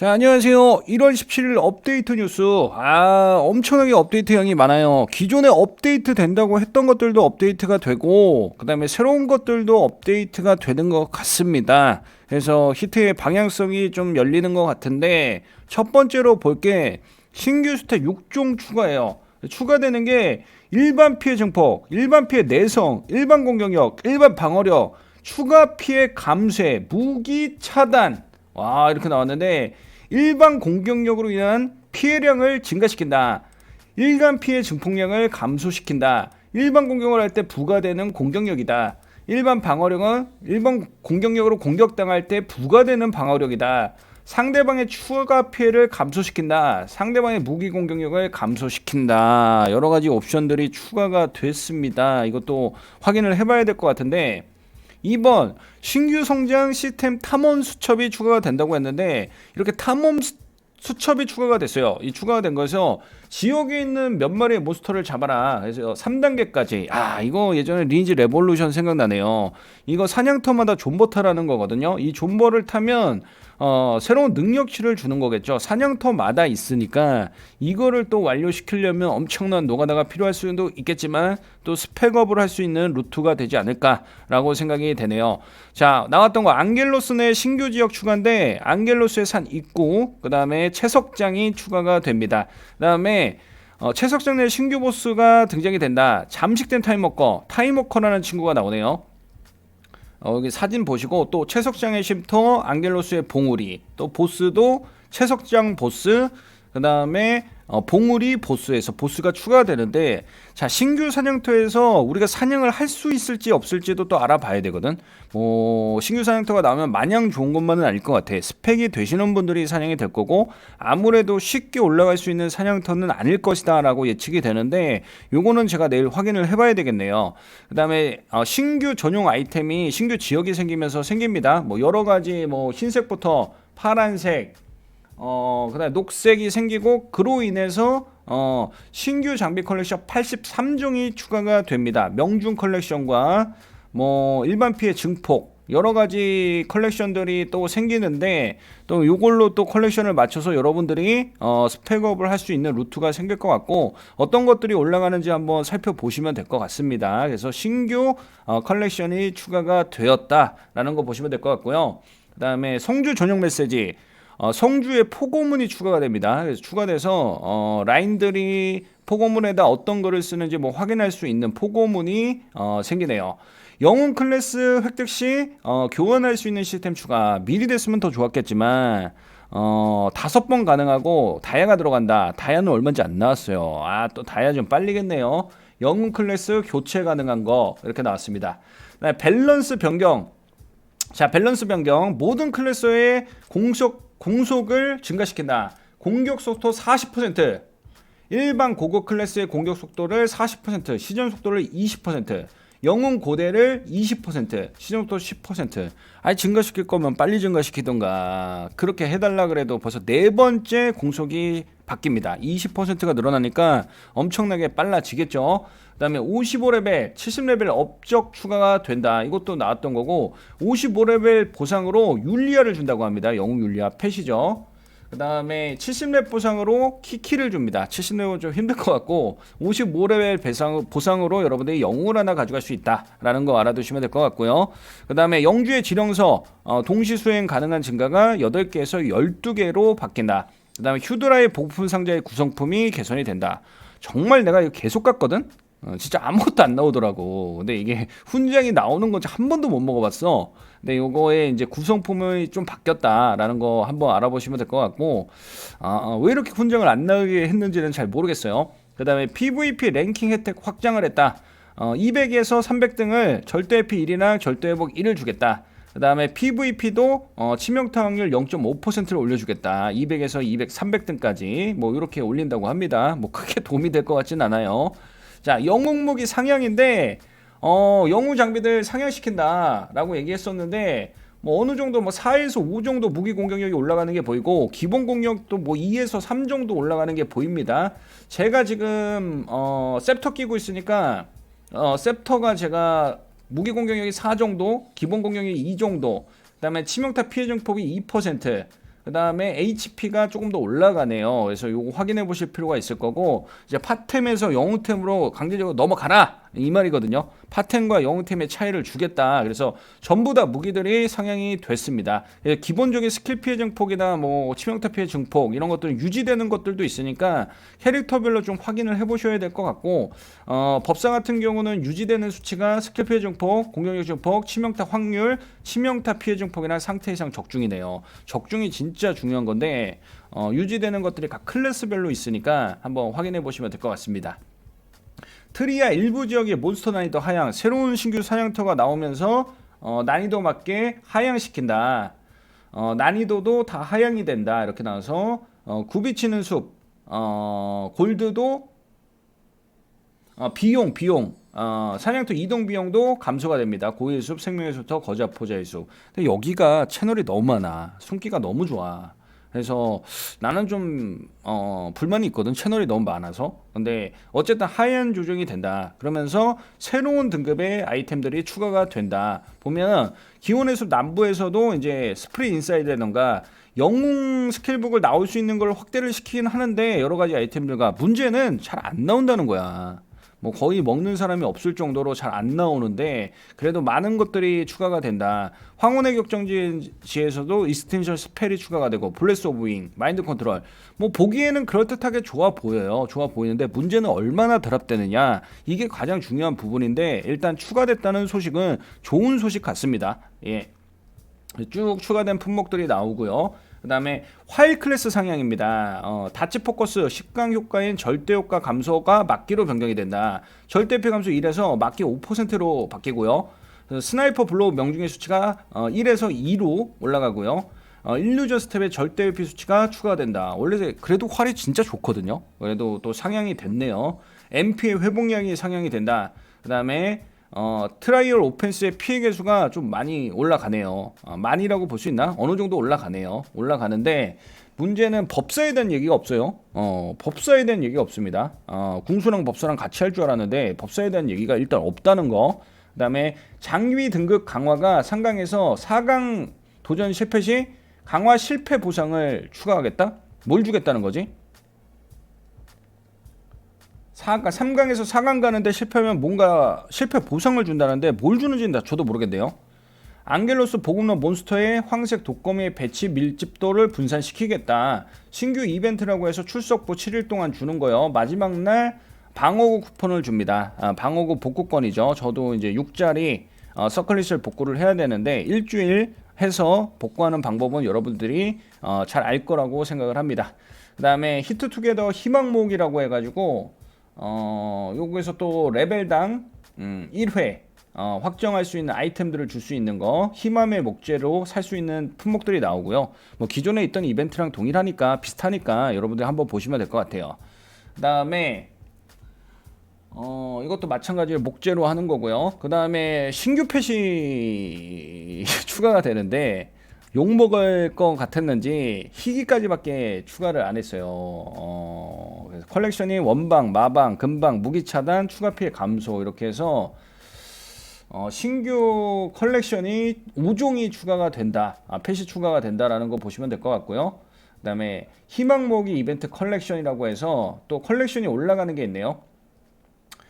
자, 안녕하세요. 1월 17일 업데이트 뉴스. 아, 엄청나게 업데이트 양이 많아요. 기존에 업데이트 된다고 했던 것들도 업데이트가 되고, 그 다음에 새로운 것들도 업데이트가 되는 것 같습니다. 그래서 히트의 방향성이 좀 열리는 것 같은데, 첫 번째로 볼 게 신규 스택 6종 추가예요. 추가되는 게 일반 피해 증폭, 일반 피해 내성, 일반 공격력, 일반 방어력, 추가 피해 감쇄, 무기 차단, 와 이렇게 나왔는데 일반 공격력으로 인한 피해량을 증가시킨다. 일반 피해 증폭량을 감소시킨다. 일반 공격을 할 때 부과되는 공격력이다. 일반 방어력은 일반 공격력으로 공격당할 때 부과되는 방어력이다. 상대방의 추가 피해를 감소시킨다. 상대방의 무기 공격력을 감소시킨다. 여러 가지 옵션들이 추가가 됐습니다. 이것도 확인을 해봐야 될 것 같은데 2번 신규 성장 시스템 탐험 수첩이 추가가 된다고 했는데 이렇게 탐험 수- 수첩이 추가가 됐어요. 이 추가가 된 거에서 지역에 있는 몇 마리의 몬스터를 잡아라. 그래서 3단계까지. 아, 이거 예전에 리니지 레볼루션 생각나네요. 이거 사냥터마다 존버 타라는 거거든요. 이 존버를 타면 어, 새로운 능력치를 주는 거겠죠. 사냥터마다 있으니까 이거를 또 완료시키려면 엄청난 노가다가 필요할 수도 있겠지만 또 스펙업을 할 수 있는 루트가 되지 않을까라고 생각이 되네요. 자, 나왔던 거 안겔로스 내 신규 지역 추가인데 안겔로스의 산 입구, 그다음에 채석장이 추가가 됩니다. 그 다음에 어, 채석장 내 신규 보스가 등장이 된다. 잠식된 타임워커, 타임워커라는 친구가 나오네요. 어, 여기 사진 보시고 또 채석장의 쉼터, 안겔로스의 봉우리, 또 보스도 채석장 보스, 그 다음에 어, 봉우리 보스에서 보스가 추가되는데 자 신규 사냥터에서 우리가 사냥을 할 수 있을지 없을지도 또 알아봐야 되거든. 뭐 신규 사냥터가 나오면 마냥 좋은 것만은 아닐 것 같아. 스펙이 되시는 분들이 사냥이 될 거고 아무래도 쉽게 올라갈 수 있는 사냥터는 아닐 것이다 라고 예측이 되는데 요거는 제가 내일 확인을 해봐야 되겠네요. 그 다음에 어, 신규 전용 아이템이 신규 지역이 생기면서 생깁니다. 뭐 여러 가지 뭐 흰색부터 파란색 어, 그다음에 녹색이 생기고 그로 인해서 어, 신규 장비 컬렉션 83종이 추가가 됩니다. 명중 컬렉션과 뭐 일반 피해 증폭 여러 가지 컬렉션들이 또 생기는데 또 이걸로 또 컬렉션을 맞춰서 여러분들이 어, 스펙업을 할 수 있는 루트가 생길 것 같고 어떤 것들이 올라가는지 한번 살펴보시면 될 것 같습니다. 그래서 신규 어, 컬렉션이 추가가 되었다라는 거 보시면 될 것 같고요. 그 다음에 성주 전용 메시지 어, 성주에 포고문이 추가가 됩니다. 그래서 추가돼서 어, 라인들이 포고문에다 어떤 글을 쓰는지 뭐 확인할 수 있는 포고문이 어, 생기네요. 영웅 클래스 획득 시 어, 교환할 수 있는 시스템 추가 미리 됐으면 더 좋았겠지만 어, 다섯 번 가능하고 다이아가 들어간다. 다이아는 얼마인지 안 나왔어요. 아, 또 다이아 좀 빨리겠네요. 영웅 클래스 교체 가능한 거 이렇게 나왔습니다. 그다음에 밸런스 변경 자 밸런스 변경 모든 클래스의 공속 공속을 증가시킨다. 공격 속도 40%. 일반 고급 클래스의 공격 속도를 40%, 시전 속도를 20%, 영웅 고대를 20%, 시전 속도 10%. 아니 증가시킬 거면 빨리 증가시키던가. 그렇게 해달라 그래도 벌써 네 번째 공속이 바뀝니다. 20%가 늘어나니까 엄청나게 빨라지겠죠. 그다음에 55레벨, 70레벨 업적 추가가 된다. 이것도 나왔던 거고 55레벨 보상으로 율리아를 준다고 합니다. 영웅 율리아 펫이죠. 그 다음에 70렙 보상으로 키키를 줍니다. 70렙은 좀 힘들 것 같고 55레벨 배상, 보상으로 여러분들이 영웅을 하나 가져갈 수 있다라는 거 알아두시면 될 것 같고요. 그 다음에 영주의 지령서 어, 동시 수행 가능한 증가가 8개에서 12개로 바뀐다. 그 다음에 휴드라의 보급품 상자의 구성품이 개선이 된다. 정말 내가 이거 계속 갔거든. 어, 진짜 아무것도 안 나오더라고. 근데 이게 훈장이 나오는 건지 한 번도 못 먹어봤어. 근데 요거에 이제 구성품이 좀 바뀌었다라는 거 한번 알아보시면 될 것 같고, 아, 아, 왜 이렇게 훈장을 안 나오게 했는지는 잘 모르겠어요. 그 다음에 PVP 랭킹 혜택 확장을 했다. 어, 200에서 300등을 절대 회피 1이나 절대 회복 1을 주겠다. 그 다음에 PVP도 어, 치명타 확률 0.5%를 올려주겠다. 200에서 200, 300등까지 뭐 이렇게 올린다고 합니다. 뭐 크게 도움이 될 것 같진 않아요. 자, 영웅 무기 상향인데 어, 영웅 장비들 상향시킨다라고 얘기했었는데 뭐 어느 정도 뭐 4에서 5 정도 무기 공격력이 올라가는 게 보이고 기본 공격도 뭐 2에서 3 정도 올라가는 게 보입니다. 제가 지금 어, 셉터 끼고 있으니까 어, 셉터가 제가 무기 공격력이 4 정도, 기본 공격력이 2 정도, 그다음에 치명타 피해 증폭이 2%, 그 다음에 HP가 조금 더 올라가네요. 그래서 요거 확인해 보실 필요가 있을 거고, 이제 파템에서 영웅템으로 강제적으로 넘어가라! 이 말이거든요. 파템과 영웅템의 차이를 주겠다. 그래서 전부 다 무기들이 상향이 됐습니다. 예, 기본적인 스킬 피해 증폭이나 뭐 치명타 피해 증폭 이런 것들은 유지되는 것들도 있으니까 캐릭터별로 좀 확인을 해 보셔야 될 것 같고, 어, 법사 같은 경우는 유지되는 수치가 스킬 피해 증폭, 공격력 증폭, 치명타 확률, 치명타 피해 증폭이나 상태 이상 적중이네요. 적중이 진짜 중요한 건데 어, 유지되는 것들이 각 클래스별로 있으니까 한번 확인해 보시면 될 것 같습니다. 트리아 일부 지역의 몬스터 난이도 하향, 새로운 신규 사냥터가 나오면서 어, 난이도 맞게 하향시킨다. 어, 난이도도 다 하향이 된다. 이렇게 나와서 어, 굽이치는 숲, 어, 골드도 어, 비용, 비용, 어, 사냥터 이동 비용도 감소가 됩니다. 고의 숲, 생명의 숲부터 거자 포자의 숲. 근데 여기가 채널이 너무 많아. 숨기가 너무 좋아. 그래서 나는 좀 어, 불만이 있거든. 채널이 너무 많아서. 근데 어쨌든 하얀 조정이 된다. 그러면서 새로운 등급의 아이템들이 추가가 된다. 보면 기온의 숲 남부에서도 이제 스프리 인사이드라던가 영웅 스킬북을 나올 수 있는 걸 확대를 시키긴 하는데 여러 가지 아이템들과 문제는 잘 안 나온다는 거야. 뭐 거의 먹는 사람이 없을 정도로 잘 안 나오는데 그래도 많은 것들이 추가가 된다. 황혼의 격정지에서도 이스텐션 스펠이 추가가 되고 블레스 오브 윙, 마인드 컨트롤 뭐 보기에는 그럴듯하게 좋아 보여요. 좋아 보이는데 문제는 얼마나 드랍되느냐 이게 가장 중요한 부분인데 일단 추가됐다는 소식은 좋은 소식 같습니다. 예. 쭉 추가된 품목들이 나오고요. 그 다음에 화일 클래스 상향입니다. 어, 다치 포커스 10강 효과인 절대 효과 감소가 막기로 변경이 된다. 절대 피 감소 1에서 막기 5%로 바뀌고요. 스나이퍼 블로우 명중의 수치가 어, 1에서 2로 올라가고요. 어, 일루전 스텝의 절대 회피 수치가 추가된다. 원래 그래도 활이 진짜 좋거든요. 그래도 또 상향이 됐네요. MP의 회복량이 상향이 된다. 그 다음에 어, 트라이얼 오펜스의 피해 개수가 좀 많이 올라가네요. 어, 많이라고 볼 수 있나? 어느 정도 올라가네요. 올라가는데 문제는 법사에 대한 얘기가 없어요. 어, 법사에 대한 얘기가 없습니다. 어, 궁수랑 법사랑 같이 할 줄 알았는데 법사에 대한 얘기가 일단 없다는 거. 그다음에 장위 등급 강화가 상강에서 4강 도전 실패 시 강화 실패 보상을 추가하겠다? 뭘 주겠다는 거지? 4강, 3강에서 4강 가는데 실패하면 뭔가 실패 보상을 준다는데 뭘 주는지는 저도 모르겠네요. 안겔로스 보급로 몬스터의 황색 독거미의 배치 밀집도를 분산시키겠다. 신규 이벤트라고 해서 출석부 7일 동안 주는 거요. 마지막 날 방어구 쿠폰을 줍니다. 아, 방어구 복구권이죠. 저도 이제 6짜리 어, 서클릿을 복구를 해야 되는데 일주일 해서 복구하는 방법은 여러분들이 어, 잘 알 거라고 생각을 합니다. 그 다음에 히트투게더 희망목이라고 해가지고 어, 요거에서 또 레벨당 음, 1회 어, 확정할 수 있는 아이템들을 줄 수 있는 거 희망의 목재로 살 수 있는 품목들이 나오고요. 뭐 기존에 있던 이벤트랑 동일하니까 비슷하니까 여러분들 한번 보시면 될 것 같아요. 그 다음에 어, 이것도 마찬가지로 목재로 하는 거고요. 그 다음에 신규 펫이 추가가 되는데 욕 먹을 것 같았는지 희귀까지밖에 추가를 안 했어요. 어, 그래서 컬렉션이 원방, 마방, 금방, 무기 차단, 추가 피해 감소 이렇게 해서 어, 신규 컬렉션이 5종이 추가가 된다. 아, 펫이 추가가 된다라는 거 보시면 될 것 같고요. 그 다음에 희망모기 이벤트 컬렉션이라고 해서 또 컬렉션이 올라가는 게 있네요.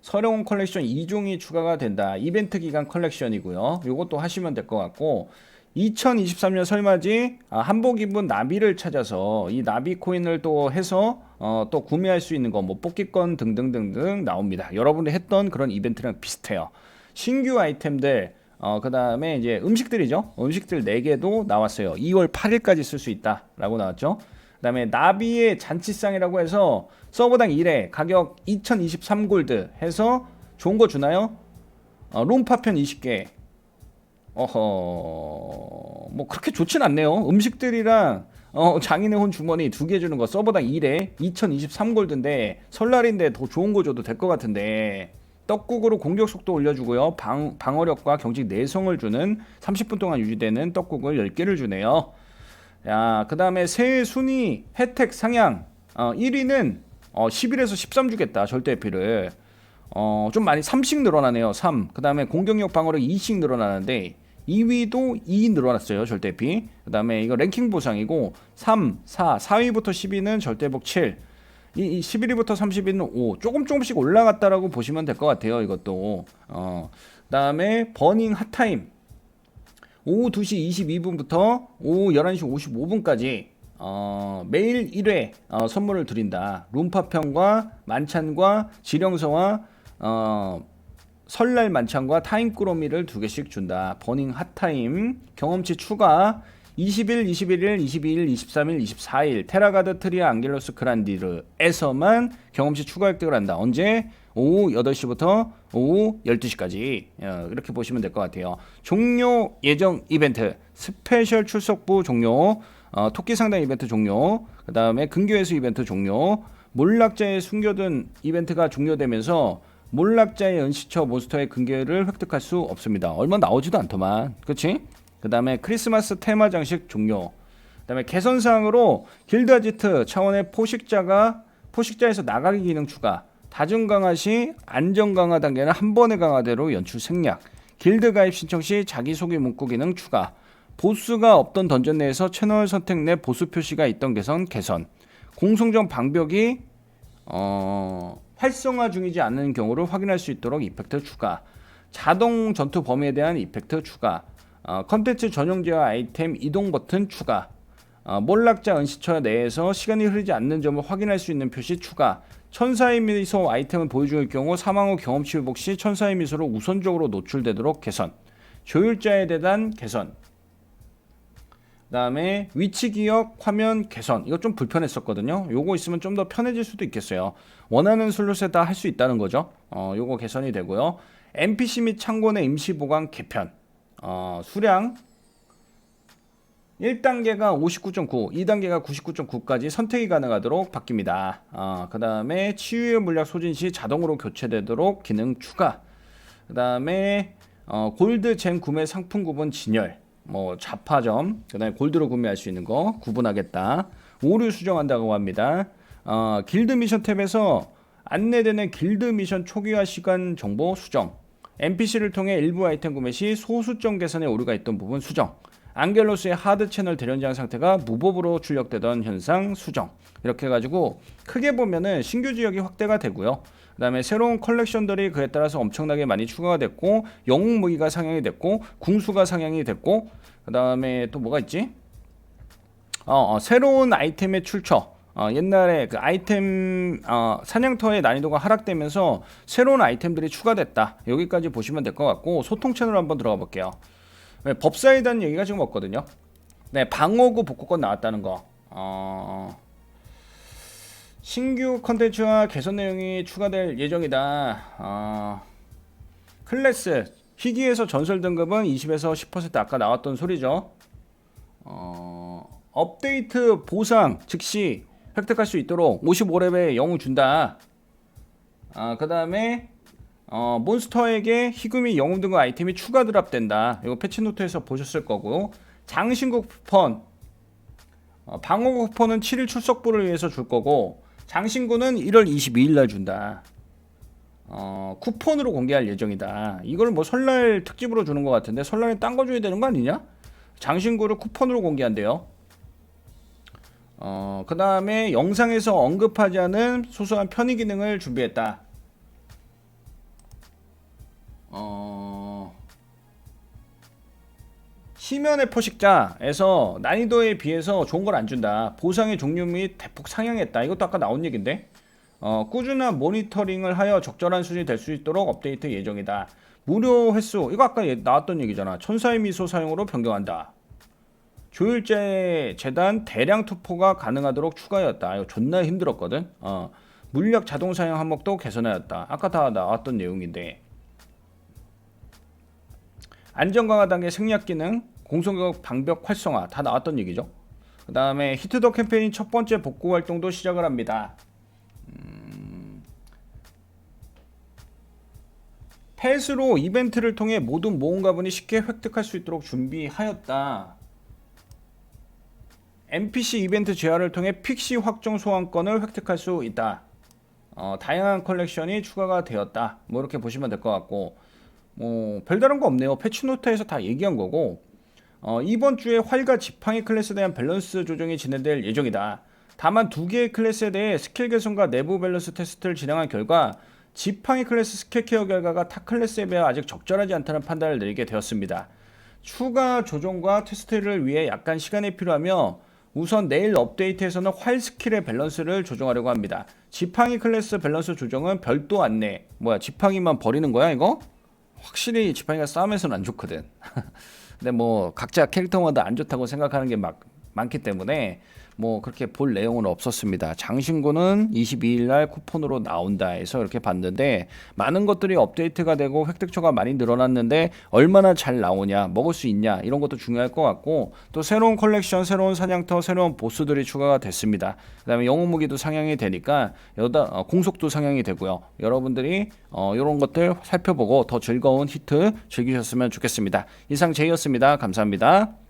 서령원 컬렉션 2종이 추가가 된다. 이벤트 기간 컬렉션이고요. 이것도 하시면 될 것 같고 2023년 설맞이 아, 한복 입은 나비를 찾아서 이 나비 코인을 또 해서 어, 또 구매할 수 있는 거 뭐 뽑기권 등등등등 나옵니다. 여러분이 했던 그런 이벤트랑 비슷해요. 신규 아이템들 어, 그 다음에 이제 음식들이죠. 음식들 4개도 나왔어요. 2월 8일까지 쓸 수 있다라고 나왔죠. 그 다음에 나비의 잔치상이라고 해서 서버당 1회 가격 2023골드 해서 좋은 거 주나요? 어, 롬 파편 20개 어허 뭐 그렇게 좋진 않네요. 음식들이랑 어, 장인의 혼 주머니 두 개 주는 거 서버당 1에 2023골드인데 설날인데 더 좋은 거 줘도 될 것 같은데 떡국으로 공격 속도 올려주고요. 방, 방어력과 경직 내성을 주는 30분 동안 유지되는 떡국을 10개를 주네요. 야, 그 다음에 새해 순위 혜택 상향. 어, 1위는 어, 11에서 13 주겠다. 절대 피를. 어, 좀 많이 3씩 늘어나네요. 3. 그 다음에 공격력 방어력 2씩 늘어나는데 2위도 2 늘어났어요. 절대피. 그다음에 이거 랭킹 보상이고 3, 4, 4위부터 10위는 절대복 7. 이, 이 11위부터 30위는 5. 조금 조금씩 올라갔다라고 보시면 될 것 같아요. 이것도. 어. 그다음에 버닝 핫타임. 오후 2시 22분부터 오후 11시 55분까지 어, 매일 1회 어, 선물을 드린다. 룸파평과 만찬과 지령서와 어, 설날 만찬과 타임 꾸러미를 두 개씩 준다. 버닝 핫타임 경험치 추가 20일, 21일, 22일, 23일, 24일 테라가드 트리아 앙겔로스 그란디르에서만 경험치 추가 획득을 한다. 언제? 오후 8시부터 오후 12시까지 어, 이렇게 보시면 될 것 같아요. 종료 예정 이벤트 스페셜 출석부 종료 어, 토끼 상담 이벤트 종료 그 다음에 근교에서 이벤트 종료 몰락자의 숨겨둔 이벤트가 종료되면서 몰락자의 은시처 몬스터의 근계를 획득할 수 없습니다. 얼마 나오지도 않더만. 그치? 그 다음에 크리스마스 테마 장식 종료. 그 다음에 개선사항으로 길드 아지트 차원의 포식자가 포식자에서 나가기 기능 추가. 다중 강화 시 안정 강화 단계는 한 번의 강화대로 연출 생략. 길드 가입 신청 시 자기소개 문구 기능 추가. 보스가 없던 던전 내에서 채널 선택 내 보스 표시가 있던 개선 개선. 공성전 방벽이 어, 활성화 중이지 않은 경우를 확인할 수 있도록 이펙트 추가. 자동 전투 범위에 대한 이펙트 추가. 어, 컨텐츠 전용 제어 아이템 이동 버튼 추가. 어, 몰락자 은시처 내에서 시간이 흐르지 않는 점을 확인할 수 있는 표시 추가. 천사의 미소 아이템을 보여줄 경우 사망 후 경험치 회복 시 천사의 미소로 우선적으로 노출되도록 개선. 조율자에 대한 개선. 그다음에 위치 기억 화면 개선 이거 좀 불편했었거든요. 요거 있으면 좀 더 편해질 수도 있겠어요. 원하는 슬롯에 다 할 수 있다는 거죠. 어, 요거 개선이 되고요. NPC 및 창고의 임시 보관 개편. 어, 수량 1단계가 59.9, 2단계가 99.9까지 선택이 가능하도록 바뀝니다. 어, 그 다음에 치유의 물약 소진 시 자동으로 교체되도록 기능 추가. 그 다음에 어, 골드 젠 구매 상품 구분 진열. 뭐 자파점, 그다음에 골드로 구매할 수 있는 거 구분하겠다. 오류 수정한다고 합니다. 어, 길드 미션 탭에서 안내되는 길드 미션 초기화 시간 정보 수정. NPC를 통해 일부 아이템 구매 시 소수점 개선에 오류가 있던 부분 수정. 앙겔로스의 하드 채널 대련장 상태가 무법으로 출력되던 현상 수정. 이렇게 해가지고 크게 보면은 신규 지역이 확대가 되고요. 그다음에 새로운 컬렉션들이 그에 따라서 엄청나게 많이 추가가 됐고 영웅 무기가 상향이 됐고 궁수가 상향이 됐고 그다음에 또 뭐가 있지? 어, 어 새로운 아이템의 출처. 어, 옛날에 그 아이템 어, 사냥터의 난이도가 하락되면서 새로운 아이템들이 추가됐다. 여기까지 보시면 될 것 같고 소통 채널 한번 들어가 볼게요. 네, 법사에 대한 얘기가 지금 없거든요. 네, 방어구 복구권 나왔다는 거. 어, 신규 컨텐츠와 개선 내용이 추가될 예정이다. 어, 클래스 희귀에서 전설 등급은 20에서 10% 아까 나왔던 소리죠. 어, 업데이트 보상 즉시 획득할 수 있도록 55렙의 영웅 준다. 아, 그 다음에 어, 몬스터에게 희귀미 영웅 등의 아이템이 추가 드랍된다. 이거 패치노트에서 보셨을 거고 장신국 쿠폰 어, 방어 쿠폰은 7일 출석부를 위해서 줄 거고 장신구는 1월 22일 날 준다. 어, 쿠폰으로 공개할 예정이다. 이걸 뭐 설날 특집으로 주는 것 같은데 설날에 딴 거 줘야 되는 거 아니냐? 장신구를 쿠폰으로 공개한대요. 어, 그 다음에 영상에서 언급하지 않은 소소한 편의 기능을 준비했다. 어, 시면의 포식자에서 난이도에 비해서 좋은 걸 안 준다. 보상의 종류 및 대폭 상향했다. 이것도 아까 나온 얘긴데. 어, 꾸준한 모니터링을 하여 적절한 수준이 될 수 있도록 업데이트 예정이다. 무료 횟수 이거 아까 나왔던 얘기잖아. 천사의 미소 사용으로 변경한다. 조율제 재단 대량 투포가 가능하도록 추가였다. 이거 존나 힘들었거든. 어, 물약 자동 사용 항목도 개선하였다. 아까 다 나왔던 내용인데. 안전 강화 단계 생략 기능, 공성격 방벽 활성화 다 나왔던 얘기죠. 그 다음에 히트더 캠페인 첫 번째 복구 활동도 시작을 합니다. 음... 패스로 이벤트를 통해 모든 모험 가분이 쉽게 획득할 수 있도록 준비하였다. NPC 이벤트 제한을 통해 픽시 확정 소환권을 획득할 수 있다. 어, 다양한 컬렉션이 추가가 되었다. 뭐 이렇게 보시면 될 것 같고 뭐 별다른 거 없네요. 패치 노트에서 다 얘기한 거고 어, 이번 주에 활과 지팡이 클래스에 대한 밸런스 조정이 진행될 예정이다. 다만 두 개의 클래스에 대해 스킬 개선과 내부 밸런스 테스트를 진행한 결과 지팡이 클래스 스킬 케어 결과가 타 클래스에 비해 아직 적절하지 않다는 판단을 내리게 되었습니다. 추가 조정과 테스트를 위해 약간 시간이 필요하며 우선 내일 업데이트에서는 활 스킬의 밸런스를 조정하려고 합니다. 지팡이 클래스 밸런스 조정은 별도 안내. 뭐야 지팡이만 버리는 거야 이거? 확실히 지팡이가 싸움에서는 안 좋거든. 근데 뭐 각자 캐릭터마다 안 좋다고 생각하는 게 막 많기 때문에 뭐 그렇게 볼 내용은 없었습니다. 장신구는 22일 날 쿠폰으로 나온다 해서 이렇게 봤는데 많은 것들이 업데이트가 되고 획득처가 많이 늘어났는데 얼마나 잘 나오냐, 먹을 수 있냐 이런 것도 중요할 것 같고 또 새로운 컬렉션, 새로운 사냥터, 새로운 보스들이 추가가 됐습니다. 그다음에 영웅 무기도 상향이 되니까 여다 어, 공속도 상향이 되고요. 여러분들이 어, 이런 것들 살펴보고 더 즐거운 히트 즐기셨으면 좋겠습니다. 이상 제이였습니다. 감사합니다.